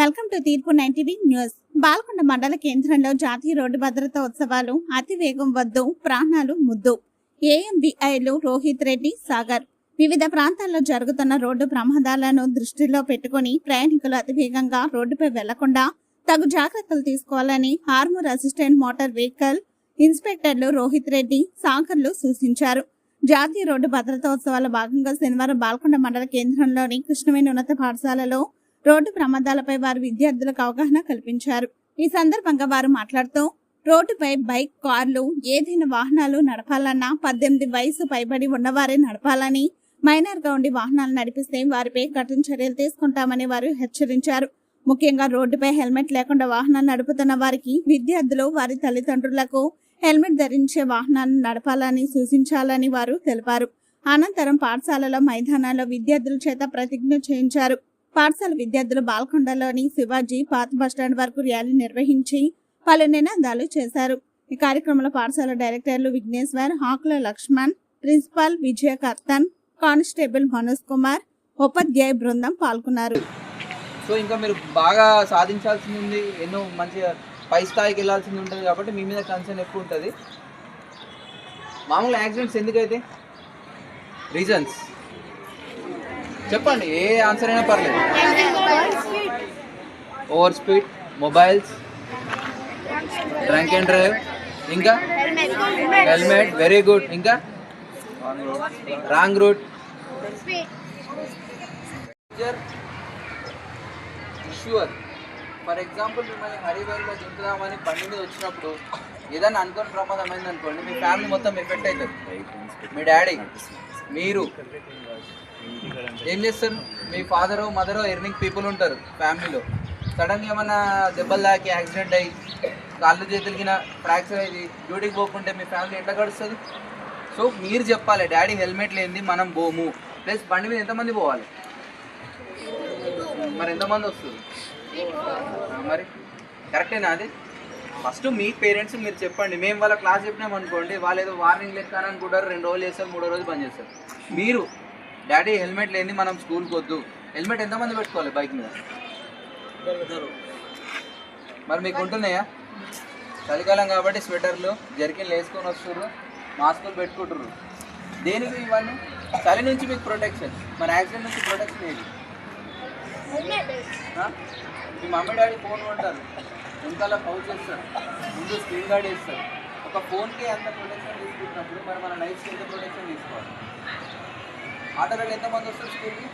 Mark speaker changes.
Speaker 1: Welcome to తీర్పు nine TV news. Balkonda మండల కేంద్రంలో జాతీయ రోడ్డు భద్రతా ఉత్సవాలు అతి వేగం వద్దు ప్రాణాలు ముద్దు. ఏఎంబిఐలు రోహిత్ రెడ్డి సాగర్. వివిధ ప్రాంతాల్లో జరుగుతున్న రోడ్డు ప్రమాదాలను దృష్టిలో పెట్టుకుని ప్రయాణికులు అతివేగంగా రోడ్డుపై వెళ్ళకుండా తగు జాగ్రత్తలు తీసుకోవాలని హార్మూర్ అసిస్టెంట్ మోటార్ వెహికల్ ఇన్స్పెక్టర్లు రోహిత్ రెడ్డి సాగర్లు సూచించారు. జాతీయ రోడ్డు భద్రతా ఉత్సవాల భాగంగా శనివారం బాల్కొండ మండల కేంద్రంలోని కృష్ణవేణి ఉన్నత పాఠశాలలో రోడ్డు ప్రమాదాలపై వారు విద్యార్థులకు అవగాహన కల్పించారు. ఈ సందర్భంగా వారు మాట్లాడుతూ రోడ్డుపై బైక్ కార్లు ఏదైనా వాహనాలు నడపాలన్నా పద్దెనిమిది వయసు పైబడి ఉన్నవారే నడపాలని మైనర్గా ఉండి వాహనాలు నడిపిస్తే వారిపై కఠిన చర్యలు తీసుకుంటామని వారు హెచ్చరించారు. ముఖ్యంగా రోడ్డుపై హెల్మెట్ లేకుండా వాహనాలు నడుపుతున్న వారికి విద్యార్థులు వారి తల్లిదండ్రులకు హెల్మెట్ ధరించే వాహనాలను నడపాలని సూచించాలని వారు తెలిపారు. అనంతరం పాఠశాలలో మైదానాల్లో విద్యార్థుల చేత ప్రతిజ్ఞ చేయించారు. పాఠశాల విద్యార్థులు బాల్కొండలోని శివాజీ పాత బస్టాండ్ వరకు ర్యాలీ నిర్వహించి పలు నినాదాలు చేశారు. ఈ కార్యక్రమంలో పాఠశాల డైరెక్టర్లు విఘ్నేశ్వర్ హాకుల లక్ష్మణ్ ప్రిన్సిపాల్ విజయ కర్తన్ కానిస్టేబుల్ మనోజ్ కుమార్ ఉపాధ్యాయ బృందం పాల్గొన్నారు.
Speaker 2: సో ఇంకా మీరు బాగా సాధించాల్సింది ఉంది ఎన్నో మంచిగా పై స్థాయికి వెళ్ళాల్సింది ఉంటుంది కాబట్టి మీ మీద కన్సర్న్ ఎక్కువ ఉంటుంది. మామూలు యాక్సిడెంట్స్ ఎందుకైతే? రీజన్స్. చెప్పండి ఏ ఆన్సర్ అయినా పర్లేదు. Over speed mobiles drunk and drive ఇంకా? హెల్మెట్ వెరీ గుడ్ ఇంకా? Wrong route sure for example మిమ్మల్ని హరివైల్లో దింపుదామని బండి మీద వచ్చినప్పుడు ఏదైనా అనుకోని ప్రమాదం అయింది అనుకోండి మీ ఫ్యామిలీ మొత్తం ఎఫెక్ట్ అవుతుంది. మీ డాడీ మీరు ఏం చేస్తారు? మీ ఫాదరు మదరు ఎర్నింగ్ పీపుల్ ఉంటారు ఫ్యామిలీలో సడన్గా ఏమైనా దెబ్బలు తాకి యాక్సిడెంట్ అయ్యి కాళ్ళు చేతులకిన ఫ్రాక్చర్ అయ్యి డ్యూటీకి పోకుంటే మీ ఫ్యామిలీ ఎట్లా గడుస్తుంది? సో మీరు చెప్పాలి డాడీ హెల్మెట్ లేనిది మనం పోము. ప్లస్ బండి మీద ఎంతమంది పోవాలి? మరి ఎంతమంది వస్తుంది మరి కరెక్టేనా అది? ఫస్ట్ మీ పేరెంట్స్ మీరు చెప్పండి. మేము వాళ్ళ క్లాస్ చెప్పినాం అనుకోండి వాళ్ళు ఏదో వార్నింగ్ లెక్క అని అనుకుంటారు రెండు రోజులు చేస్తారు మూడో రోజు బంద్ చేస్తారు. మీరు డాడీ హెల్మెట్ లేని మనం స్కూల్కి వద్దు. హెల్మెట్ ఎంతమంది పెట్టుకోవాలి బైక్ మీద? మరి మీకు ఉంటున్నాయా? చలికాలం కాబట్టి స్వెటర్లు జర్కిన్లు వేసుకొని వస్తుర్రు మాస్కులు పెట్టుకుంటారు దేనికి ఇవన్నీ చలి నుంచి మీకు ప్రొటెక్షన్ మరి యాక్సిడెంట్ నుంచి ప్రొటెక్షన్ ఏది? మీ మమ్మీ డాడీ ఫోన్ కొంటారు వెనకాల పౌచ్ చేస్తారు ముందు స్క్రీన్ గార్డ్ వేస్తారు. ఒక ఫోన్కి అంత ప్రొటెక్షన్ తీసుకుంటున్నప్పుడు మరి మన లైఫ్కి ఎంత ప్రొటెక్షన్ తీసుకోవాలి? ఆటోలో ఎంతమంది వస్తారు స్కూల్కి